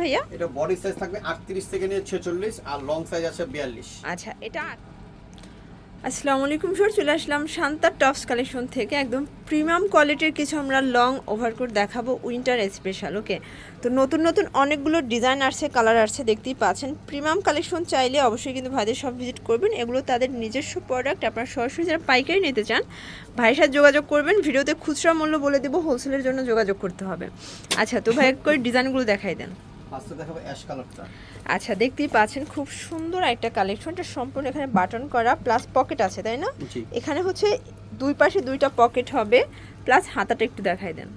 ভাইয়া? এটা body size থাকবে আটত্রিশ থেকে নিয়ে ছেচল্লিশ আর লং সাইজ আছে বিয়াল্লিশ। আচ্ছা এটা আসসালামু আলাইকুম স্যার চলে আসলাম শান্তা টপস কালেকশন থেকে। একদম প্রিমিয়াম কোয়ালিটির কিছু আমরা লং ওভারকোট দেখাবো উইন্টার স্পেশাল ওকে তো নতুন নতুন অনেকগুলো ডিজাইন আসছে কালার আসছে দেখতেই পাচ্ছেন। প্রিমিয়াম কালেকশন চাইলে অবশ্যই কিন্তু ভাইদের সব ভিজিট করবেন। এগুলো তাদের নিজস্ব প্রোডাক্ট আপনারা সরাসরি যারা পাইকারি নিতে চান ভাইয়ের সাথে যোগাযোগ করবেন। ভিডিওতে খুচরা মূল্য বলে দেবো হোলসেলের জন্য যোগাযোগ করতে হবে। আচ্ছা তো ভাই করে ডিজাইনগুলো দেখাই দেন। ফার্স্টে দেখাবো অ্যাশ কালারটা আচ্ছা দেখতেই পাচ্ছেন খুব সুন্দর একটা কালেকশন এটা সম্পূর্ণ এখানে বাটন করা প্লাস পকেট আছে তাই না? এখানে হচ্ছে দুই পাশে দুইটা পকেট হবে প্লাস হাতাটা একটু দেখাই দেন।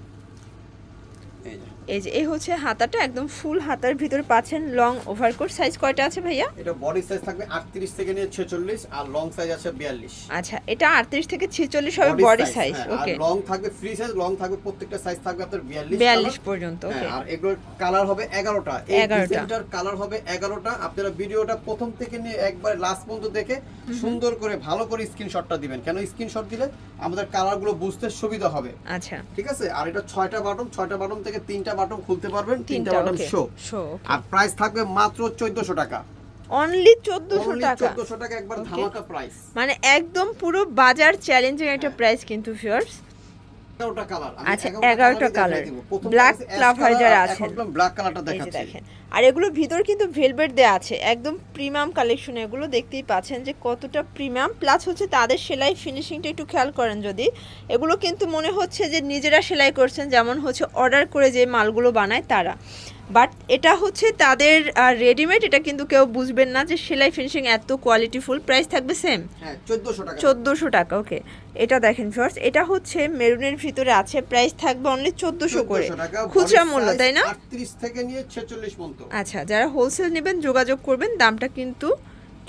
এই যে। এই যে এই হচ্ছে হাতাটা একদম ফুল হাতার ভিতরে পাচ্ছেন লং ওভারকোট সাইজ কয়টা আছে ভাইয়া? এটা বডি সাইজ থাকবে আটত্রিশ থেকে নিয়ে ছেচল্লিশ আর লং সাইজ আছে বিয়াল্লিশ। আচ্ছা এটা আটত্রিশ থেকে ছেচল্লিশ হবে বডি সাইজ ওকে আর লং হ্যাঁ, থাকবে ফ্রি সাইজ লং থাকবে প্রত্যেকটা সাইজ থাকবে আপনার বিয়াল্লিশ বিয়াল্লিশ পর্যন্ত ওকে আর এগুলোর কালার হবে এগারোটা। এই ডিজাইনটার কালার হবে এগারোটা। আপনারা ভিডিওটা প্রথম থেকে নিয়ে একবার লাস্ট পর্যন্ত দেখে সুন্দর করে ভালো করে স্ক্রিনশটটা দিবেন। কেন স্ক্রিনশট দিলে আমাদের কালারগুলো বুঝতে সুবিধা হবে। আচ্ছা। ঠিক আছে? আর এটা ছয়টা বাটন ছয়টা বাটন থেকে তিনটা বাটন খুলতে পারবেন তিনটা বাটন শো আর প্রাইস থাকবে মাত্র 1400 টাকা। অনলি 1400 টাকা। 1400 টাকা একবার ধামাকা প্রাইস মানে একদম পুরো বাজার চ্যালেঞ্জিং একটা প্রাইস কিন্তু ফিওর্স 11টা কালার আচ্ছা 11টা কালার ব্ল্যাক লাভাইডার আছে ব্ল্যাক কালারটা দেখাচ্ছি। আর এগুলো ভিতর কিন্তু ভেলভেট দেয়া আছে। একদম প্রিমিয়াম কালেকশন এগুলো দেখতেই পাচ্ছেন যে কতটা প্রিমিয়াম প্লাস হচ্ছে তাদের সেলাই ফিনিশিংটা একটু খেয়াল করেন যদি। এগুলো কিন্তু মনে হচ্ছে যে নিজেরা সেলাই করছেন যেমন হচ্ছে অর্ডার করে যে মালগুলো বানায় তারা। বাট এটা হচ্ছে তাদের রেডিমেড এটা কিন্তু কেউ বুঝবেন না যে সেলাই ফিনিশিং এত কোয়ালিটিফুল প্রাইস থাকবে সেম হ্যাঁ চোদ্দশো টাকা। ওকে এটা দেখেন ফার্স্ট এটা হচ্ছে মেরুনের ভিতরে আছে প্রাইস থাকবে অনলি চোদ্দোশো করে। খুচরা মূল্য তাই না? 38 থেকে নিয়ে 46 পর্যন্ত। আচ্ছা যারা হোলসেল নেবেন যোগাযোগ করবেন দামটা কিন্তু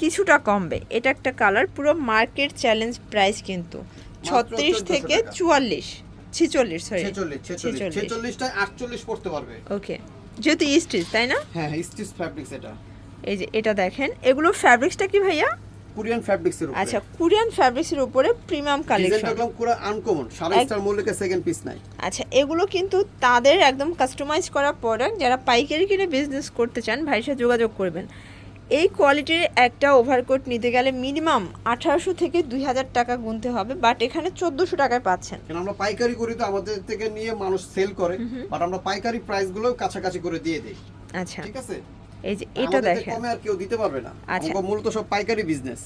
কিছুটা কমবে। এটা একটা কালার পুরো মার্কেট চ্যালেঞ্জ প্রাইস কিন্তু। ছত্রিশ থেকে চুয়াল্লিশ ছিচল্লিশ সরি 46 46 46 টায় 48 পড়তে পারবে। ওকে যেহেতু স্টিচ তাই না? হ্যাঁ স্টিচ ফ্যাব্রিক্স এটা। এই যে এটা দেখেন। এগুলো ফ্যাব্রিক্সটা কি ভাইয়া? কোরিয়ান ফ্যাব্রিক্স এর উপরে। আচ্ছা কোরিয়ান ফ্যাব্রিক্সের উপরে প্রিমিয়াম ডিজাইনটা কালেকশন একদম পুরো আনকমন সাড়ে স্টার মূল্যকে সেকেন্ড পিস নাই। আচ্ছা এগুলো কিন্তু তাদের একদম কাস্টমাইজ করা প্রোডাক্ট যারা পাইকারি কিনে বিজনেস করতে চান ভাইয়ের সাথে যোগাযোগ করবেন। এই কোয়ালিটির একটা ওভারকোট নিতে গেলে মিনিমাম আঠারোশো থেকে দুই হাজার টাকা গুনতে হবে বাট এখানে চোদ্দশো টাকায় পাচ্ছেন। আমরা পাইকারি করি তো আমাদের থেকে নিয়ে মানুষ সেল করে বাট আমরা পাইকারি প্রাইসগুলো কাছাকাছি করে দিয়ে দিই। আচ্ছা। ঠিক আছে? এই যে এটা দেখেন। কমে আর কেউ দিতে পারবে না। আচ্ছা। মূলত সব পাইকারি বিজনেস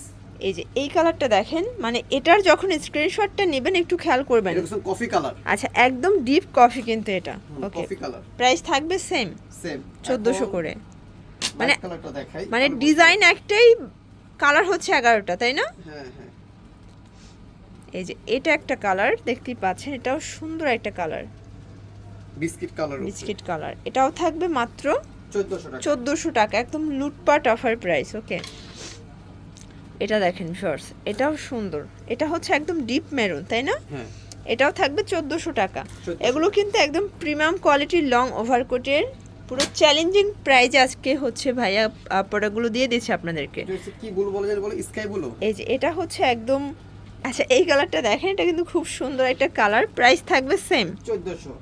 এই যে এই কালারটা দেখেন মানে এটার যখন স্ক্রিনশটটা নেবেন একটু খেয়াল করবেন। এটা কফি কালার আচ্ছা একদম ডিপ কফি কিন্তু এটা। ওকে কফি কালার প্রাইস থাকবে সেম সেম চোদ্দোশো করে। মানে- মানে ডিজাইন একটাই কালার হচ্ছে এগারোটা তাই না? হ্যাঁ হ্যাঁ। এই যে এটা একটা কালার দেখতেই পাচ্ছেন এটাও সুন্দর একটা colour biscuit colour biscuit colour এটাও থাকবে মাত্র 1400 টাকা। চোদ্দোশো টাকা একদম লুটপাট অফার প্রাইস ওকে এটা দেখেন শর্টস এটাও সুন্দর। এটা হচ্ছে একদম ডিপ মেরুন তাই না? হ্যাঁ। এটাও থাকবে চোদ্দোশো টাকা। এগুলো কিন্তু একদম প্রিমিয়াম কোয়ালিটির লং ওভারকোটের পুরো চ্যালেঞ্জিং প্রাইজ আজকে হচ্ছে ভাইয়া প্রোডাক্টগুলো দিয়ে দিয়েছে আপনাদেরকে। কি বলব বলে স্কাই ব্লু? এই যে এটা হচ্ছে একদম আচ্ছা এই কালারটা দেখেন এটা কিন্তু খুব সুন্দর একটা কালার প্রাইস থাকবে সেম চোদ্দোশো।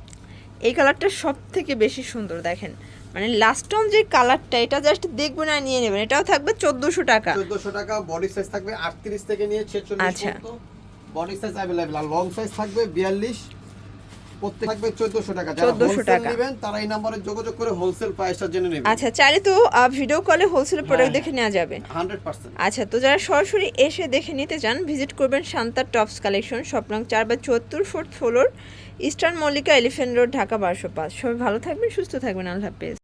এই কালারটা সব থেকে বেশি সুন্দর দেখেন। মানে লাস্ট টন যে কালারটা এটা জাস্ট দেখবেন আর নিয়ে নেবেন এটাও থাকবে চোদ্দোশো টাকা। চোদ্দোশো টাকা বডি সাইজ থাকবে আটত্রিশ থেকে নিয়ে ছেচল্লিশ আচ্ছা। বডি সাইজ অ্যাভেলেবেল আর লং সাইজ থাকবে বিয়াল্লিশ। প্রত্যেক থাকবে 1400 টাকা। যারা হোলসেল নেবেন তারা এই নম্বরে যোগাযোগ করে হোলসেল প্রাইসটা জেনে নেবেন। আচ্ছা চাইলে তো ভিডিও কলে হোলসেল প্রোডাক্ট হ্যাঁ, দেখে নেওয়া যাবে। 100% আচ্ছা তো যারা সরাসরি এসে দেখে নিতে চান ভিজিট করবেন শান্তা টপস কালেকশন স্বপ্নাং চার বা চুয়াত্তর fourth floor eastern Mallika elephant road Dhaka বারোশো পাঁচ। সবাই ভালো থাকবেন সুস্থ থাকবেন আল্লাহ হাফেজ।